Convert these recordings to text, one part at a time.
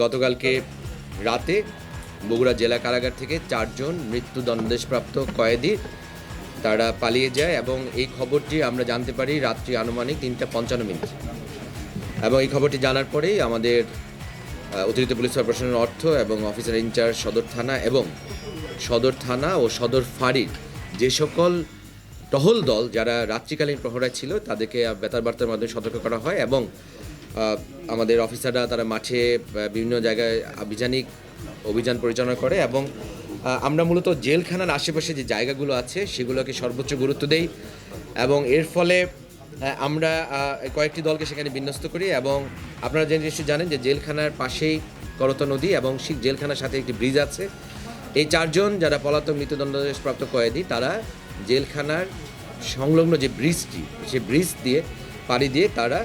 গতকালকে রাতে বগুড়া জেলা কারাগার থেকে চারজন মৃত্যুদণ্ডাদেশপ্রাপ্ত কয়েদি তারা পালিয়ে যায় এবং এই খবরটি আমরা জানতে পারি রাত্রি আনুমানিক তিনটা পঞ্চান্ন মিনিট। এবং এই খবরটি জানার পরেই আমাদের অতিরিক্ত পুলিশ সুপার প্রশাসনের অর্থ এবং অফিসার ইনচার্জ সদর থানা এবং সদর থানা ও সদর ফাঁড়ির যে সকল টহল দল যারা রাত্রিকালীন প্রহরায় ছিল তাদেরকে বেতার বার্তার মাধ্যমে সতর্ক করা হয় এবং আমাদের অফিসাররা তারা মাঠে বিভিন্ন জায়গায় আভিযানিক অভিযান পরিচালনা করে এবং আমরা মূলত জেলখানার আশেপাশে যে জায়গাগুলো আছে সেগুলোকে সর্বোচ্চ গুরুত্ব দেই এবং এর ফলে আমরা কয়েকটি দলকে সেখানে বিন্যস্ত করি এবং আপনারা যে নিশ্চয়ই জানেন যে জেলখানার পাশেই করত নদী এবং সেই জেলখানার সাথে একটি ব্রিজ আছে। এই চারজন যারা পলাতক মৃত্যুদণ্ডাদেশপ্রাপ্ত কয়েদি, তারা জেলখানার সংলগ্ন যে ব্রিজটি সেই ব্রিজ দিয়ে, পাড়ি দিয়ে তারা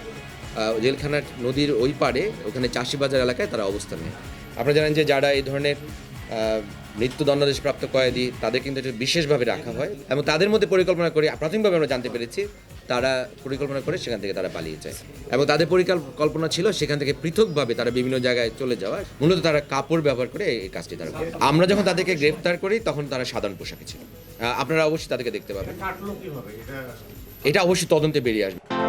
জেলখানার নদীর ওই পাড়ে ওখানে চাষিবাজার এলাকায় তারা অবস্থান নেয়। আপনারা জানেন যে যারা এই ধরনের মৃত্যুদণ্ডাদেশপ্রাপ্ত কয়েদি তাদের কিন্তু একটু বিশেষভাবে রাখা হয় এবং তাদের মধ্যে পরিকল্পনা করে প্রাথমিকভাবে আমরা জানতে পেরেছি তারা পরিকল্পনা করে সেখান থেকে তারা পালিয়ে যায়। এবং তাদের পরিকল্পনা ছিল সেখান থেকে পৃথকভাবে তারা বিভিন্ন জায়গায় চলে যাওয়া মূলত তারা কাপড় ব্যবহার করে এই কাজটি তারা করে। আমরা যখন তাদেরকে গ্রেফতার করি তখন তারা সাধারণ পোশাকে ছিল। আপনারা অবশ্যই তাদেরকে দেখতে পাবেন। এটা এটা অবশ্যই তদন্তে বেরিয়ে আসবে।